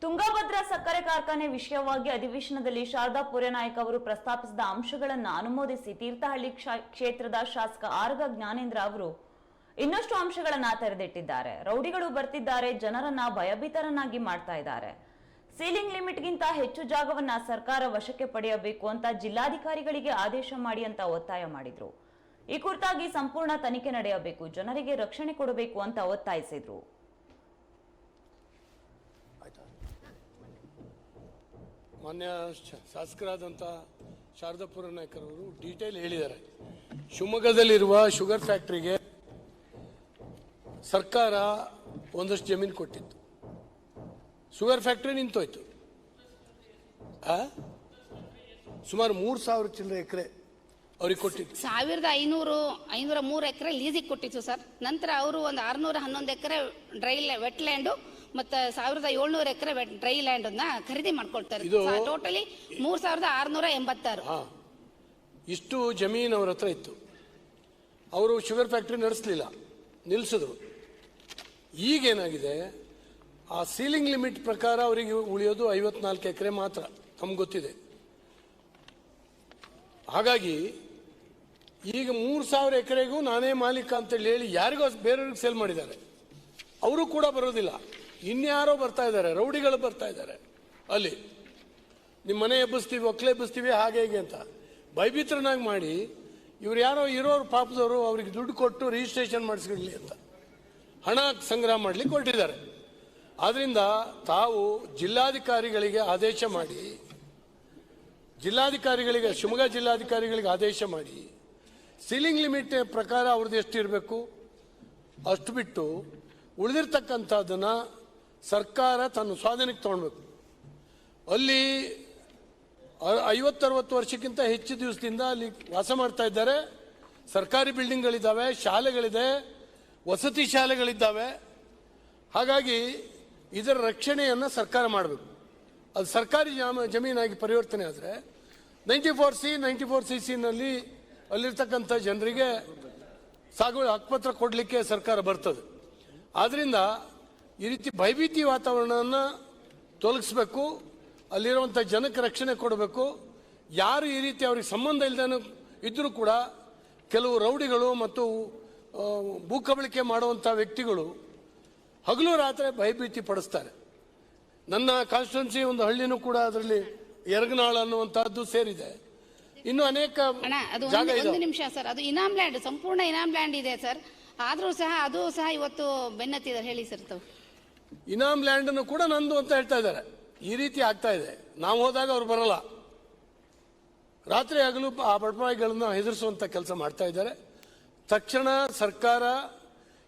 ತುಂಗಭದ್ರಾ ಸಕ್ಕರೆ ಕಾರ್ಖಾನೆ ವಿಷಯವಾಗಿ ಅಧಿವೇಶನದಲ್ಲಿ ಶಾರದಾ ನಾಯಕ್ ಅವರು ಪ್ರಸ್ತಾಪಿಸಿದ ಅಂಶಗಳನ್ನು ಅನುಮೋದಿಸಿ ತೀರ್ಥಹಳ್ಳಿ ಕ್ಷ- ಕ್ಷೇತ್ರದ ಶಾಸಕ ಆರ್ಗ ಜ್ಞಾನೇಂದ್ರ ಅವರು ಇನ್ನಷ್ಟು ಅಂಶಗಳನ್ನ ತೆರೆದಿಟ್ಟಿದ್ದಾರೆ. ರೌಡಿಗಳು ಬರ್ತಿದ್ದಾರೆ, ಜನರನ್ನ ಭಯಭೀತರನ್ನಾಗಿ ಮಾಡ್ತಾ ಇದ್ದಾರೆ. ಸೀಲಿಂಗ್ ಲಿಮಿಟ್ಗಿಂತ ಹೆಚ್ಚು ಜಾಗವನ್ನ ಸರ್ಕಾರ ವಶಕ್ಕೆ ಪಡೆಯಬೇಕು ಅಂತ ಜಿಲ್ಲಾಧಿಕಾರಿಗಳಿಗೆ ಆದೇಶ ಮಾಡಿ ಅಂತ ಒತ್ತಾಯ ಮಾಡಿದ್ರು. ಈ ಕುರಿತಾಗಿ ಸಂಪೂರ್ಣ ತನಿಖೆ ನಡೆಯಬೇಕು, ಜನರಿಗೆ ರಕ್ಷಣೆ ಕೊಡಬೇಕು ಅಂತ ಒತ್ತಾಯಿಸಿದ್ರು. ಮಾನ್ಯ ಶಾಸಕರಾದಂಥ ಶಾರದಾಪುರ ನಾಯಕರವರು ಡೀಟೇಲ್ ಹೇಳಿದ್ದಾರೆ. ಶಿವಮೊಗ್ಗದಲ್ಲಿರುವ ಶುಗರ್ ಫ್ಯಾಕ್ಟ್ರಿಗೆ ಸರ್ಕಾರ ಒಂದಷ್ಟು ಜಮೀನು ಕೊಟ್ಟಿತ್ತು. ಶುಗರ್ ಫ್ಯಾಕ್ಟ್ರಿ ನಿಂತೋಯ್ತು? ಸುಮಾರು ಮೂರು ಸಾವಿರ ಚಿಲ್ಲರೆ ಎಕರೆ ಅವ್ರಿಗೆ ಕೊಟ್ಟಿತ್ತು. ಸಾವಿರದ ಐನೂರು, ಐನೂರ ಮೂರು ಎಕರೆ ಲೀಸಿಗೆ ಕೊಟ್ಟಿತ್ತು ಸರ್. ನಂತರ ಅವರು ಒಂದು ಆರುನೂರ ಹನ್ನೊಂದು ಎಕರೆ ಡ್ರೈ ವೆಟ್ ಲ್ಯಾಂಡು ಮತ್ತು ಸಾವಿರದ ಏಳ್ನೂರ ಎಕರೆ ಡ್ರೈ ಲ್ಯಾಂಡನ್ನ ಖರೀದಿ ಮಾಡ್ಕೊಳ್ತಾರೆ. ಇದು- ಟೋಟಲಿ ಮೂರು ಸಾವಿರದ ಆರ್ನೂರ ಎಂಬತ್ತಾರು. ಹಾ. ಇಷ್ಟು ಜಮೀನು ಅವ್ರ ಹತ್ರ ಇತ್ತು. ಅವರು ಶುಗರ್ ಫ್ಯಾಕ್ಟ್ರಿ ನಡೆಸಲಿಲ್ಲ ಈಗ ಈಗೇನಾಗಿದೆ? ಆ ಸೀಲಿಂಗ್ ಲಿಮಿಟ್ ಪ್ರಕಾರ ಅವರಿಗೆ ಉಳಿಯೋದು ಐವತ್ನಾಲ್ಕು ಎಕರೆ ಮಾತ್ರ ತಮ್ಗೆ ಗೊತ್ತಿದೆ. ಹಾಗಾಗಿ ಈಗ ಮೂರು ಸಾವಿರ ಎಕರೆಗೂ ನಾನೇ ಮಾಲೀಕ ಅಂತೇಳಿ ಹೇಳಿ ಯಾರಿಗೋ ಬೇರೆಯವ್ರಿಗೆ ಸೇಲ್ ಮಾಡಿದ್ದಾರೆ. ಅವರು ಕೂಡ ಬರೋದಿಲ್ಲ. ಇನ್ಯಾರೋ ಬರ್ತಾ ಇದ್ದಾರೆ, ರೌಡಿಗಳು ಬರ್ತಾ ಇದ್ದಾರೆ. ಅಲ್ಲಿ. ನಿಮ್ಮ ಮನೆ ಎಬ್ಬಿಸ್ತೀವಿ ಒಕ್ಕಲೆ ಎಬ್ಬಿಸ್ತೀವಿ, ಹಾಗೆ ಹೀಗೆ ಅಂತ. ಭಯಭೀತರನಾಗಿ ಮಾಡಿ, ಇವ್ರು ಯಾರೋ ಇರೋರು ಪಾಪದವರು ಅವ್ರಿಗೆ ದುಡ್ಡು ಕೊಟ್ಟು ರಿಜಿಸ್ಟ್ರೇಷನ್ ಮಾಡಿಸ್ಕೊಳ್ಳಿ ಅಂತ. ಹಣ ಸಂಗ್ರಹ ಮಾಡ್ಲಿಕ್ಕೆ ಹೊರಟಿದ್ದಾರೆ. ಆದ್ದರಿಂದ ತಾವು ಜಿಲ್ಲಾಧಿಕಾರಿಗಳಿಗೆ ಆದೇಶ ಮಾಡಿ, ಜಿಲ್ಲಾಧಿಕಾರಿಗಳಿಗೆ, ಶಿವಮೊಗ್ಗ ಜಿಲ್ಲಾಧಿಕಾರಿಗಳಿಗೆ ಆದೇಶ ಮಾಡಿ ಸೀಲಿಂಗ್ ಲಿಮಿಟ್ ಪ್ರಕಾರ ಅವ್ರದ್ದು ಎಷ್ಟು ಇರಬೇಕು, ಅಷ್ಟು ಬಿಟ್ಟು ಉಳಿದಿರ್ತಕ್ಕಂಥದ್ದನ್ನ ಸರ್ಕಾರ ತನ್ನ ಸ್ವಾಧೀನಕ್ಕೆ ತಗೊಳ್ಬೇಕು. ಅಲ್ಲಿ ಐವತ್ತರವತ್ತು ವರ್ಷಕ್ಕಿಂತ ಹೆಚ್ಚು ದಿವಸದಿಂದ ಅಲ್ಲಿ ವಾಸ ಮಾಡ್ತಾ ಇದ್ದಾರೆ. ಸರ್ಕಾರಿ ಬಿಲ್ಡಿಂಗ್ಗಳಿದ್ದಾವೆ, ಶಾಲೆಗಳಿದೆ, ವಸತಿ ಶಾಲೆಗಳಿದ್ದಾವೆ. ಹಾಗಾಗಿ ಇದರ ರಕ್ಷಣೆಯನ್ನು ಸರ್ಕಾರ ಮಾಡಬೇಕು. ಅದು ಸರ್ಕಾರಿ ಜಾಮ ಜಮೀನಾಗಿ ಪರಿವರ್ತನೆ ಆದರೆ ninety four C, ninety four C ಸಿನಲ್ಲಿ ಅಲ್ಲಿರ್ತಕ್ಕಂಥ ಜನರಿಗೆ ಸಾಗುವಳಿ ಹಕ್ಕುಪತ್ರ ಕೊಡಲಿಕ್ಕೆ ಸರ್ಕಾರ ಬರ್ತದೆ. ಆದ್ದರಿಂದ ಈ ರೀತಿ ಭಯಭೀತಿ ವಾತಾವರಣವನ್ನು ತೊಲಗಿಸ್ಬೇಕು ಅಲ್ಲಿರುವಂಥ ಜನಕ್ಕೆ ರಕ್ಷಣೆ ಕೊಡಬೇಕು. ಯಾರು ಈ ರೀತಿ ಅವ್ರಿಗೆ ಸಂಬಂಧ ಇಲ್ಲದೇ ಇದ್ದರೂ ಕೂಡ ಕೆಲವು ರೌಡಿಗಳು ಮತ್ತು ಭೂಕಬಳಿಕೆ ಮಾಡುವಂಥ ವ್ಯಕ್ತಿಗಳು ಹಗಲು ರಾತ್ರಿ ಭಯಭೀತಿ ಪಡಿಸ್ತಾರೆ. ನನ್ನ ಕಾನ್ಸ್ಟಿಟ್ಯೂನ್ಸಿ ಒಂದು ಹಳ್ಳಿನೂ ಕೂಡ ಅದರಲ್ಲಿ ಎರಗನಾಳ ಅನ್ನುವಂಥದ್ದು ಸೇರಿದೆ. ಇನ್ನು ಅನೇಕ ಅದು ಜಾಗ ಒಂದು- ನಿಮಿಷ ಸರ್ ಅದು ಇನಾಮ್ ಲ್ಯಾಂಡ್ ಸಂಪೂರ್ಣ ಇನಾಮ್ ಲ್ಯಾಂಡ್ ಇದೆ ಸರ್. ಆದರೂ ಸಹ ಅದು ಸಹ ಇವತ್ತು ಬೆನ್ನತ್ತಿದ್ದಾರೆ ಹೇಳಿ ಸರ್ ತಾವು. ಇನಾಮ್ ಲ್ಯಾಂಡ್ ಅನ್ನು ಕೂಡ ನಂದು ಅಂತ ಹೇಳ್ತಾ ಇದ್ದಾರೆ. ಈ ರೀತಿ ಆಗ್ತಾ ಇದೆ. ನಾವು ಹೋದಾಗ ಅವ್ರು ಬರಲ್ಲ. ರಾತ್ರಿ ಆಗಲು ಆ ಬಡಪಾಯಿಗಳನ್ನ ಹೆದರಿಸುವಂತ ಕೆಲಸ ಮಾಡ್ತಾ ಇದ್ದಾರೆ. ತಕ್ಷಣ ಸರ್ಕಾರ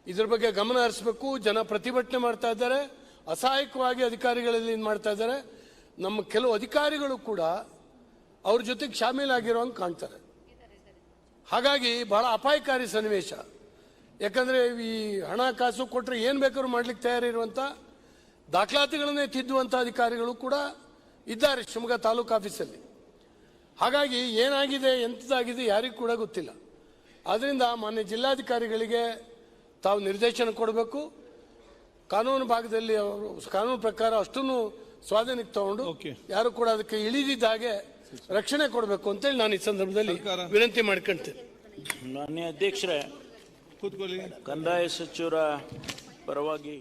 ಇದ್ರ ಬಗ್ಗೆ ಗಮನ ಹರಿಸಬೇಕು. ಜನ ಪ್ರತಿಭಟನೆ ಮಾಡ್ತಾ ಇದ್ದಾರೆ. ಅಸಹಾಯಕವಾಗಿ ಅಧಿಕಾರಿಗಳಲ್ಲಿ ಏನು ಮಾಡ್ತಾ ಇದ್ದಾರೆ. ನಮ್ಮ ಕೆಲವು ಅಧಿಕಾರಿಗಳು ಕೂಡ ಅವ್ರ ಜೊತೆಗೆ ಶಾಮೀಲಾಗಿರೋಂಗೆ ಕಾಣ್ತಾರೆ. ಹಾಗಾಗಿ ಬಹಳ ಅಪಾಯಕಾರಿ ಸನ್ನಿವೇಶ. ಯಾಕಂದ್ರೆ ಈ ಹಣಕಾಸು ಕೊಟ್ಟರೆ ಏನು ಬೇಕಾದ್ರೂ ಮಾಡ್ಲಿಕ್ಕೆ ತಯಾರಿರುವಂಥ ದಾಖಲಾತಿಗಳನ್ನೇ ತಿದ್ದುವಂಥ ಅಧಿಕಾರಿಗಳು ಕೂಡ ಇದ್ದಾರೆ ಶಿವಮೊಗ್ಗ ತಾಲೂಕು ಆಫೀಸಲ್ಲಿ ಹಾಗಾಗಿ ಏನಾಗಿದೆ ಎಂಥದ್ದಾಗಿದೆ ಯಾರಿಗೂ ಕೂಡ ಗೊತ್ತಿಲ್ಲ ಆದ್ದರಿಂದ ಮಾನ್ಯ ಜಿಲ್ಲಾಧಿಕಾರಿಗಳಿಗೆ ತಾವು ನಿರ್ದೇಶನ ಕೊಡಬೇಕು ಕಾನೂನು ಭಾಗದಲ್ಲಿ ಅವರು ಕಾನೂನು ಪ್ರಕಾರ ಅಷ್ಟನ್ನು ಸ್ವಾಧೀನಕ್ಕೆ ತಗೊಂಡು. ಯಾರು ಕೂಡ ಅದಕ್ಕೆ ಇಳಿದಿದ್ದ ಹಾಗೆ ರಕ್ಷಣೆ ಕೊಡಬೇಕು ಅಂತೇಳಿ ನಾನು ಈ ಸಂದರ್ಭದಲ್ಲಿ. ವಿನಂತಿ ಮಾಡ್ಕೊಳ್ತೇನೆ ಮಾನ್ಯ ಅಧ್ಯಕ್ಷರೇ ಕೂತ್ಕೊಳ್ಳಿ. ಕಂದಾಯ ಸಚಿವರ ಪರವಾಗಿ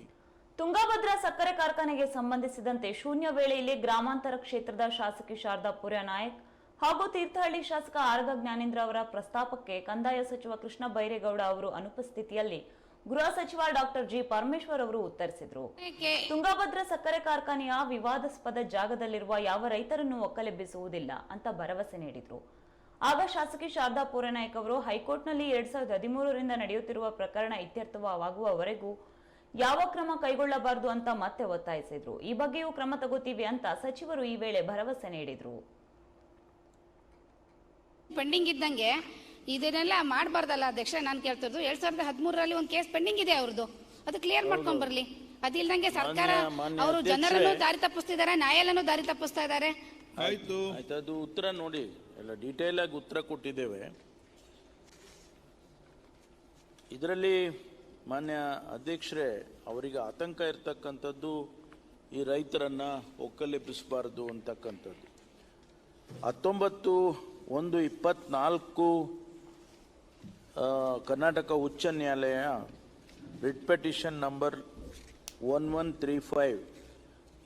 ತುಂಗಭದ್ರಾ ಸಕ್ಕರೆ ಕಾರ್ಖಾನೆಗೆ ಸಂಬಂಧಿಸಿದಂತೆ ಶೂನ್ಯ ವೇಳೆಯಲ್ಲಿ ಗ್ರಾಮಾಂತರ ಕ್ಷೇತ್ರದ ಶಾಸಕಿ ಶಾರದಾ ನಾಯಕ್ ಹಾಗೂ ತೀರ್ಥಹಳ್ಳಿ ಶಾಸಕ ಆರಗ ಜ್ಞಾನೇಂದ್ರ ಅವರ ಪ್ರಸ್ತಾಪಕ್ಕೆ ಕಂದಾಯ ಸಚಿವ ಕೃಷ್ಣ ಬೈರೇಗೌಡ ಅವರು ಅನುಪಸ್ಥಿತಿಯಲ್ಲಿ ಗೃಹ ಸಚಿವ ಡಾಕ್ಟರ್ ಜಿ ಪರಮೇಶ್ವರ್ ಅವರು ಉತ್ತರಿಸಿದರು. ತುಂಗಾಭದ್ರಾ ತುಂಗಭದ್ರಾ ಸಕ್ಕರೆ ಕಾರ್ಖಾನೆಯ ವಿವಾದಾಸ್ಪದ ಜಾಗದಲ್ಲಿರುವ ಯಾವ ರೈತರನ್ನು ಒಕ್ಕಲೆಬ್ಬಿಸುವುದಿಲ್ಲ ಅಂತ ಭರವಸೆ ನೀಡಿದ್ರು. ಆಗ ಶಾಸಕಿ ಶಾರದಾ ಪೂರನಾಯಕ್ ಅವರು ಹೈಕೋರ್ಟ್ನಲ್ಲಿ ಎರಡ್ ಸಾವಿರದ ಹದಿಮೂರರಿಂದ ನಡೆಯುತ್ತಿರುವ ಪ್ರಕರಣ ಇತ್ಯರ್ಥವಾಗುವವರೆಗೂ ಯಾವ ಕ್ರಮ ಕೈಗೊಳ್ಳಬಾರದು ಅಂತ ಮತ್ತೆ ಒತ್ತಾಯಿಸಿದ್ರು. ಈ ಬಗ್ಗೆಯೂ ಕ್ರಮ ತಗೋತೀವಿ ಅಂತ ಸಚಿವರು ಈ ವೇಳೆ ಭರವಸೆ ನೀಡಿದ್ರು. ಪೆಂಡಿಂಗ್ ಇದ್ದಂಗೆ ಇದನ್ನೆಲ್ಲ ಮಾಡಬಾರ್ದಲ್ಲ ಅಧ್ಯಕ್ಷ ನಾನು ಕೇಳ್ತಿರೋದು ಎರಡ್ ಸಾವಿರದ ಹದಿಮೂರರಲ್ಲಿ ಒಂದು ಕೇಸ್ ಪೆಂಡಿಂಗ್ ಇದೆ ಅವ್ರದ್ದು ಅದು ಕ್ಲಿಯರ್ ಮಾಡ್ಕೊಂಡ್ ಬರ್ಲಿ. ಅದಿಲ್ದಂಗೆ ಸರ್ಕಾರ ಅವರು ಜನರನ್ನು ದಾರಿ ತಪ್ಪಿಸ್ತಿದ್ದಾರೆ ನ್ಯಾಯಾಲಯನೂ ದಾರಿ ತಪ್ಪಿಸ್ತಾ ಇದ್ದಾರೆ. ಆಯ್ತು. ಆಯ್ತು ಅದು ಉತ್ತರ ನೋಡಿ. ಎಲ್ಲ ಡೀಟೇಲ್ ಆಗಿ ಉತ್ತರ ಕೊಟ್ಟಿದ್ದೇವೆ. ಇದರಲ್ಲಿ ಮಾನ್ಯ ಅಧ್ಯಕ್ಷರೇ, ಅವರಿಗೆ ಆತಂಕ ಇರ್ತಕ್ಕಂಥದ್ದು ಈ ರೈತರನ್ನ ಒಕ್ಕಲೆಬ್ಬಿಸಬಾರದು ಅಂತಕ್ಕಂಥದ್ದು. ಹತ್ತೊಂಬತ್ತು ಒಂದು ಇಪ್ಪತ್ನಾಲ್ಕು ಕರ್ನಾಟಕ ಉಚ್ಚ ನ್ಯಾಯಾಲಯ writ petition number one one three five,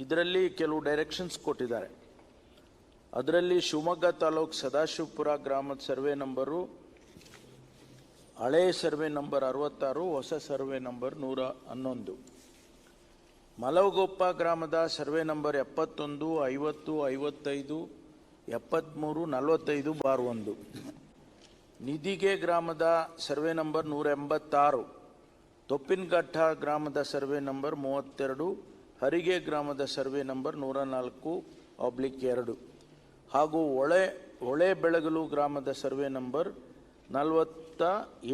ಇದರಲ್ಲಿ ಕೆಲವು ಡೈರೆಕ್ಷನ್ಸ್ ಕೊಟ್ಟಿದ್ದಾರೆ. ಅದರಲ್ಲಿ ಶಿವಮೊಗ್ಗ ತಾಲೂಕು ಸದಾಶಿವಪುರ ಗ್ರಾಮದ ಸರ್ವೆ ನಂಬರು, ಹಳೆ ಸರ್ವೆ ನಂಬರ್ ಅರವತ್ತಾರು, ಹೊಸ ಸರ್ವೆ ನಂಬರ್ ನೂರ ಹನ್ನೊಂದು. ಮಲವಗೊಪ್ಪ ಗ್ರಾಮದ ಸರ್ವೆ ನಂಬರ್ ಎಪ್ಪತ್ತೊಂದು, ಐವತ್ತು, ಐವತ್ತೈದು ಎಪ್ಪತ್ತ್ಮೂರು ನಲವತ್ತೈದು, ಬಾರ್ ಒಂದು. ನಿದಿಗೆ ಗ್ರಾಮದ ಸರ್ವೆ ನಂಬರ್ ನೂರ ಎಂಬತ್ತಾರು. ತೊಪ್ಪಿನಘಟ್ಟ ಗ್ರಾಮದ ಸರ್ವೆ ನಂಬರ್ ಮೂವತ್ತೆರಡು. ಹರಿಗೆ ಗ್ರಾಮದ ಸರ್ವೆ ನಂಬರ್ ನೂರ ನಾಲ್ಕು ಆಬ್ಲಿಕ್ ಎರಡು. ಹಾಗೂ ಒಳೆ ಹೊಳೆ ಬೆಳಗಲು ಗ್ರಾಮದ ಸರ್ವೆ ನಂಬರ್ ನಲವತ್ತ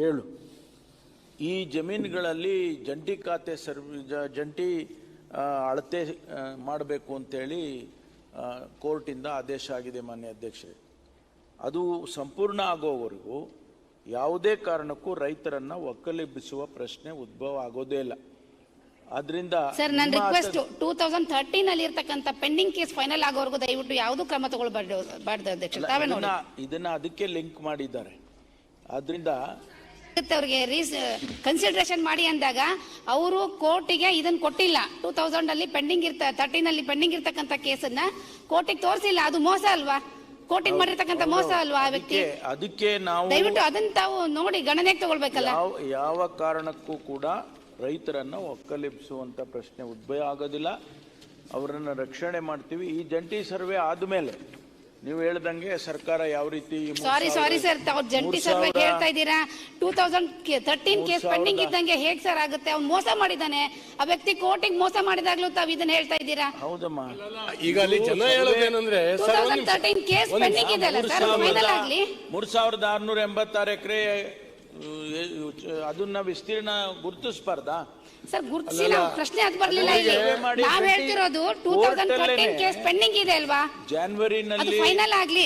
ಏಳು. ಈ ಜಮೀನುಗಳಲ್ಲಿ ಜಂಟಿ ಖಾತೆ ಸರ್ವಿ ಜಂಟಿ ಅಳತೆ ಮಾಡಬೇಕು ಅಂತೇಳಿ ಕೋರ್ಟಿಂದ ಆದೇಶ ಆಗಿದೆ ಮಾನ್ಯ ಅಧ್ಯಕ್ಷರೇ. ಅದು ಸಂಪೂರ್ಣ ಆಗೋವರೆಗೂ ಯಾವುದೇ ಕಾರಣಕ್ಕೂ ರೈತರನ್ನು ಒಕ್ಕಲೆಬ್ಬಿಸುವ ಪ್ರಶ್ನೆ ಉದ್ಭವ ಆಗೋದೇ ಇಲ್ಲ. ಆದ್ರಿಂದ ಸರ್ ನನ್ನ ರಿಕ್ವೆಸ್ಟ್ ಟೂ ತೌಸಂಡ್ ತರ್ಟೀನ್ ಅಲ್ಲಿ ಇರ್ತಕ್ಕಂಥ ಪೆಂಡಿಂಗ್ ಕೇಸ್ ಫೈನಲ್ ಆಗೋವರೆಗೂ ದಯವಿಟ್ಟು ಯಾವುದು ಕ್ರಮ ತಗೊಳ್ಬಾರ್ದು ಬಾರ್ದು ಅಧ್ಯಕ್ಷ ತಾವೇ ನೋಡಿ. ಇದನ್ನ ಅದಕ್ಕೆ ಲಿಂಕ್ ಮಾಡಿದ್ದಾರೆ. ಅದರಿಂದ ಅವ್ರಿಗೆ ರೀಸ್ ಕನ್ಸಿಡರೇಷನ್ ಮಾಡಿ ಅಂದಾಗ ಅವರು ಕೋರ್ಟಿಗೆ ಇದನ್ನ ಕೊಟ್ಟಿಲ್ಲ. ಟೂ ತೌಸಂಡ್ ಅಲ್ಲಿ ಪೆಂಡಿಂಗ್ ಇರ್ತ ತರ್ಟೀನ್ ಅಲ್ಲಿ ಪೆಂಡಿಂಗ್ ಇರ್ತಕ್ಕಂಥ ಕೇಸನ್ನ ಕೋರ್ಟಿಗೆ ತೋರಿಸಿಲ್ಲ. ಅದು ಮೋಸ ಅಲ್ವಾ? ಕೋರ್ಟಿಗೆ ಮಾಡಿರ್ತಕ್ಕಂಥ ಮೋಸ ಅಲ್ವಾ ಆ ವ್ಯಕ್ತಿ? ಅದಕ್ಕೆ ನಾವು ದಯವಿಟ್ಟು ಅದನ್ನ ತಾವು ನೋಡಿ ಗಣನೆಗೆ ತಗೊಳ್ಬೇಕಲ್ಲ. ಯಾವ ಕಾರಣಕ್ಕೂ ಕೂಡ ರೈತರನ್ನ ಒಕ್ಕಲಿಪ್ಸುವಂಥ ಪ್ರಶ್ನೆ ಉದ್ಭವ ಆಗೋದಿಲ್ಲ. ಅವರನ್ನು ರಕ್ಷಣೆ ಮಾಡ್ತೀವಿ. ಈ ಜಂಟಿ ಸರ್ವೆ ಆದಮೇಲೆ ನೀವು ಹೇಳ್ದಂಗೆ ಸರ್ಕಾರ ಯಾವ ರೀತಿ ಸಾರಿ ಸಾರಿ ಸರ್ ತಾವು ಜಂಟಿ ಸರ್ವೆ ಹೇಳ್ತಾ ಇದ್ದೀರಾ? Two thousand thirteen case pending ಇದ್ದಂಗೆ ಹೇಗ್ ಸರ್ ಆಗುತ್ತೆ? ಅವ್ನು ಮೋಸ ಮಾಡಿದ್ದಾನೆ ಆ ವ್ಯಕ್ತಿ ಕೋರ್ಟಿಗೆ ಮೋಸ ಮಾಡಿದಾಗ್ಲೂ ತಾವು ಇದನ್ನ ಹೇಳ್ತಾ ಇದ್ದೀರಾ? ಹೌದಮ್ಮ. ಈಗ ಅಲ್ಲಿ ಜನ ಹೇಳೋದೇನಂದ್ರೆ two thousand. Thirteen case pending ಇದೆ ಅಲ್ಲ ಸರ್ ಫೈನಲ್ ಸಾವಿರದ- ಆಗ್ಲಿ. ಮೂರ್ ಸಾವಿರದ ಆರ್ನೂರ ಎಂಬತ್ತಾರು ಎಕರೆ ಅದನ್ನ ವಿಸ್ತೀರ್ಣ ಗುರುತಿಸಬಾರ್ದಾ? ಸರ್ ಗುರುತಿಸಿ ಪ್ರಶ್ನೆ ಅದು ಬರಲಿಲ್ಲ ಇಲ್ಲಿ. ನಾವ್ ಹೇಳ್ತಿರೋದು two thousand fourteen case pending ಇದೆ ಅಲ್ವಾ? ಜಾನ್ವರಿನಲ್ಲಿ ಫೈನಲ್ ಆಗ್ಲಿ.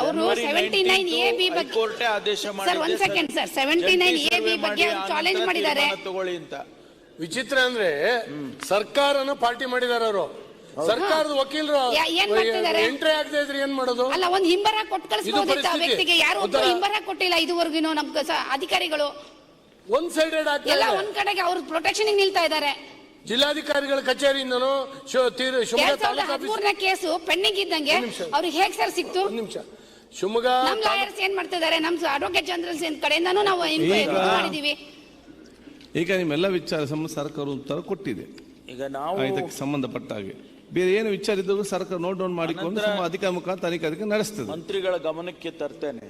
ಅವರು ಸೆವೆಂಟಿ ನೈನ್ ಎ 19 ಬಿ ಬಗ್ಗೆ ಆದೇಶ ಸರ್ ಒಂದ್ second sir. Seventy nine A B ಬಗ್ಗೆ ಚಾಲೆಂಜ್ ಮಾಡಿದ್ದಾರೆ. ತಗೊಳ್ಳಿ ಅಂತ. ವಿಚಿತ್ರ ಅಂದ್ರೆ ಸರ್ಕಾರನ ಪಾರ್ಟಿ ಮಾಡಿದಾರೆ ಅವರು. ಸರ್ಕಾರದ ವಕೀಲರು ಯಾ- ಏನ್ ಮಾಡ್ತಿದ್ದಾರೆ? ಎಂಟ್ರಿ ಆಗದೆ ಇದ್ರೆ ಏನ್ ಮಾಡೋದು? ಅಲ್ಲ ಒಂದ್ ಹಿಂಬರ ಕೊಟ್ಟು ಕಳಿಸಬಹುದಿತ್ತು ಆ ಪರಿಸ್ಥಿತಿ. ವ್ಯಕ್ತಿಗೆ ಯಾರು ಒಬ್ಬರು ಹಿಂಬರ ಕೊಟ್ಟಿಲ್ಲ ಇದುವರೆಗೂ ನಮ್ ಸ- ಅಧಿಕಾರಿಗಳು. ಒಂದ್ ಸೈಡೆಡ್ ಎಲ್ಲ ಆಗ್ತದೆ ಒಂದ್ ಕಡೆಗೆ ಅವ್ರ ಪ್ರೊಟೆಕ್ಷನ್ ನಿಲ್ತಾ ಇದ್ದಾರೆ. ಜಿಲ್ಲಾಧಿಕಾರಿಗಳ ಕಚೇರಿಯಿಂದನೂ ಶು- ತಿರು ಶಿವಮೊಗ್ಗ ಎರಡ್ ಸಾವಿರದ ತಾಲೂಕು ಆಫೀಸ್ ಹದಿಮೂರನೇ ಕೇಸು ಪೆಂಡಿಂಗ್ ಇದ್ದಂಗೆ ಒಂದ್ ನಿಮಿಷ. ಅವ್ರಿಗೆ ಹೇಗ್ ಸರ್ ಸಿಕ್ತು? ಒಂದ್ ನಿಮಿಷ. ಶಿವಮೊಗ್ಗ ನಮ್ ಲಾಯರ್ಸ್ ಏನ್ ಮಾಡ್ತಿದ್ದಾರೆ? ನಮ್ ಅಡ್ವೊಕೇಟ್ ಜನರಲ್ ಕಡೆಯಿಂದಾನು ನಾವು ಇನ್ಕ್ವೈರಿ ಮಾಡಿದೀವಿ. ಈಗ ನಿಮ್ಮೆಲ್ಲ ವಿಚಾರ ಸಂಬಂಧ ಸರ್ಕಾರ ಉತ್ತರ ಕೊಟ್ಟಿದೆ. ಈಗ ನಾವು ಇದಕ್ಕೆ ಸಂಬಂಧಪಟ್ಟ ಹಾಗೆ. ಬೇರೆ ಏನು ವಿಚಾರ ಇದ್ದರೂ ಸರ್ಕಾರ ನೋಟ್ ಡೌನ್ ಮಾಡಿಕೊಂಡು ಅಧಿಕಾರ ಮುಖಾಂತರ ತನಿಖೆ ಅದಕ್ಕೆ ನಡೆಸ್ತದೆ. ಮಂತ್ರಿಗಳ ಗಮನಕ್ಕೆ ತರ್ತೇನೆ.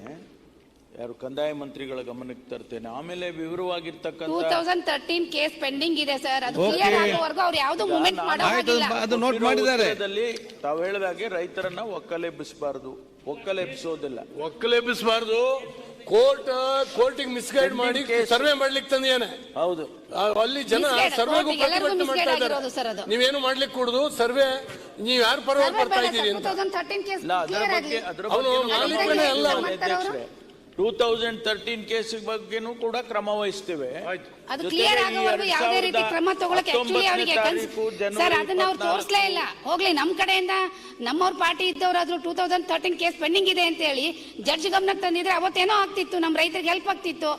ಯಾರು ಕಂದಾಯ ಮಂತ್ರಿಗಳ ಗಮನಕ್ಕೆ ತರ್ತೇನೆ. ಆಮೇಲೆ ಟೂ ವಿವರವಾಗಿರ್ತಕ್ಕಂಥ ತೌಸಂಡ್ ತರ್ಟೀನ್ ಕೇಸ್ ಪೆಂಡಿಂಗ್ ಇದೆ ಸರ್ ಅದು Okay. ಕ್ಲಿಯರ್ ಆಗೋವರೆಗೂ ಅವ್ರು ಯಾವುದು ಮೂವ್ಮೆಂಟ್ ಮಾಡೋ ಆಯ್ತು ಹಾಗಿಲ್ಲ ಅದು ನೋಟ್ ಮಾಡಿದ್ದಾರೆ. ಉತ್ತರದಲ್ಲಿ ತಾವು ಹೇಳಿದಾಗೆ ರೈತರನ್ನ ಒಕ್ಕಲೆಬ್ಬಿಸಬಾರದು. ಒಕ್ಕಲೆಬ್ಬಿಸೋದಿಲ್ಲ. ಒಕ್ಕಲೆಬ್ಬಿಸಬಾರ್ದು. ಕೋರ್ಟ್ ಕೋರ್ಟಿಗೆ ಮಿಸ್ಗೈಡ್ ಮಾಡಿ. ಸರ್ವೆ ಮಾಡ್ಲಿಕ್ಕೆ ತಂದೇನೆ ಹೌದು. ಅಲ್ಲಿ ಜನ ಸರ್ವೆಗೂ ಪ್ರತಿಭಟನೆ ಮಾಡ್ತಾ ಇದ್ದಾರೆ. ನೀವೇನು ಮಾಡ್ಲಿಕ್ಕೆ ಕೊಡುದು? ಸರ್ವೆ ನೀವ್ ಯಾರು ಪರವಾಗಿ ಬರ್ತಾ ಇದ್ದೀರಿ ಅಂತ. ಅವನು ಬಗ್ಗೆ ಮಾಲೀಕನೇ ಅಲ್ಲ ಟೂ ತೌಸಂಡ್ ತರ್ಟೀನ್ ಕೇಸ್ ಬಗ್ಗೆನೂ ಕೂಡ ಕ್ರಮ ವಹಿಸ್ತೇವೆ. ಅದು ಕ್ಲಿಯರ್ ಆಗೋವರೆಗೂ ಯಾವುದೇ ರೀತಿ ಕ್ರಮ ತಗೊಳಕ್ಕೆ ಆಕ್ಚುಲಿ ಅವರಿಗೆ ಸರ್ ಅದನ್ನ ಅವ್ರು ತೋರಿಸ್ಲೇ ಇಲ್ಲ. ಹೋಗ್ಲಿ ನಮ್ ಕಡೆಯಿಂದ ನಮ್ಮವ್ರ party ಇದ್ದವರಾದ್ರೂ two thousand thirteen case pending ಇದೆ ಅಂತ ಹೇಳಿ ಜಡ್ಜ್ ಗಮನಕ್ಕೆ ತಂದಿದ್ರೆ ಅವತ್ತೇನೋ ಆಗ್ತಿತ್ತು ನಮ್ ರೈತರಿಗೆ ಹೆಲ್ಪ್ ಆಗ್ತಿತ್ತು.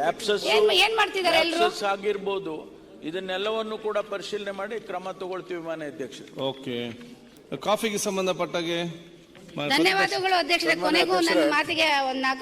ಲ್ಯಾಪ್ಸಸ್ ಏನ್ ಮಾಡ್ತಿದ್ದಾರೆ ಎಲ್ಲರೂ ಆಗಿರ್ಬೋದು. ಇದನ್ನೆಲ್ಲವನ್ನು ಕೂಡ ಪರಿಶೀಲನೆ ಮಾಡಿ ಕ್ರಮ ತಗೊಳ್ತೀವಿ ಮಾನ್ಯ ಅಧ್ಯಕ್ಷರು. ಓಕೆ. ಕಾಫಿಗೆ ಸಂಬಂಧಪಟ್ಟಾಗೆ ಧನ್ಯವಾದಗಳು ಅಧ್ಯಕ್ಷರೇ. ಕೊನೆಗೂ ನನ್ನ ಮಾತಿಗೆ ಒಂದ್ ನಾಲ್ಕು